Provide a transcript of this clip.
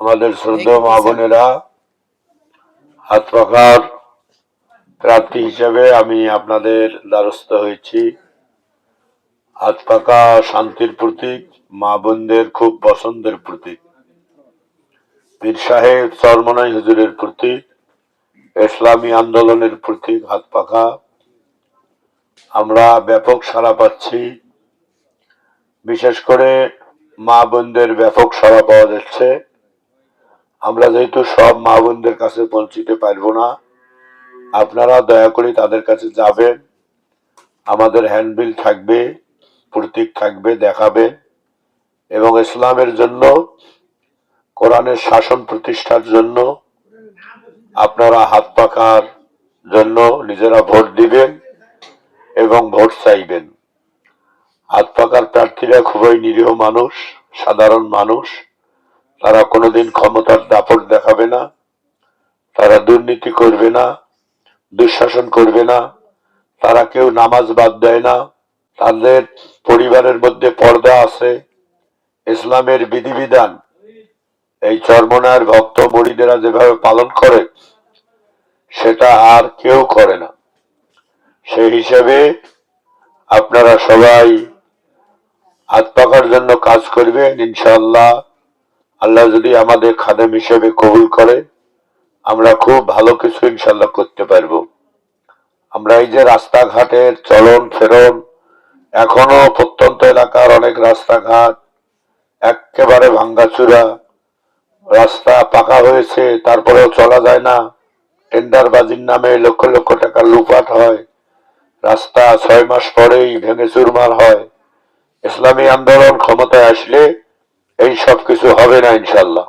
আমাদের শ্রদ্ধেয় মা বোনেরা হাত পাখার প্রার্থী হিসেবে আমি আপনাদের দ্বারস্থ হয়েছি। হাত পাকা শান্তির প্রতীক মা বোনদের খুব পছন্দের প্রতীক। পীর সাহেব চরমনাই হুজুরের প্রতীক ইসলামী আন্দোলনের প্রতীক হাত পাখা। আমরা ব্যাপক সাড়া পাচ্ছি। বিশেষ করে মা বোনদের ব্যাপক সাড়া পাওয়া যাচ্ছে। আমরা যেহেতু সব মা বোনদের কাছে পৌঁছিতে পারব না, আপনারা দয়া করে তাদের কাছে যাবেন। আমাদের হ্যান্ডবিল থাকবে, প্রতীক থাকবে, দেখাবে। এবং ইসলামের জন্য, কোরআনের শাসন প্রতিষ্ঠার জন্য, আপনারা হাত পাকার জন্য নিজেরা ভোট দিবেন এবং ভোট চাইবেন। হাত পাকার প্রার্থীরা খুবই নিরীহ মানুষ, সাধারণ মানুষ। তারা কোনোদিন ক্ষমতার দাপট দেখাবে না, তারা দুর্নীতি করবে না, দুঃশাসন করবে না, তারা কেউ নামাজ বাদ দেয় না, তাদের পরিবারের মধ্যে পর্দা আছে, ইসলামের বিধিবিধান, এই চর্মনার ভক্ত মরিদেরা যেভাবে পালন করে, সেটা আর কেউ করে না। সেই হিসাবে আপনারা সবাই হাত পাকার জন্য কাজ করবেন, ইনশাআল্লাহ। আল্লাহ যদি আমাদের খাদেম হিসেবে কবুল করে, আমরা খুব ভালো কিছু ইনশাল্লাহ করতে পারব। আমরা এই যে রাস্তাঘাটের চলন ফেরন, এখনও প্রত্যন্ত এলাকার অনেক রাস্তাঘাট একেবারে ভাঙ্গাচুরা, রাস্তা পাকা হয়েছে, তারপরেও চলা যায় না। টেন্ডার বাজির নামে লক্ষ লক্ষ টাকা লুপাট হয়। রাস্তা ছয় মাস পরেই ভেঙে চুরমার হয়। ইসলামী আন্দোলন ক্ষমতায় আসলে এই সব কিছু হবে না ইনশাল্লাহ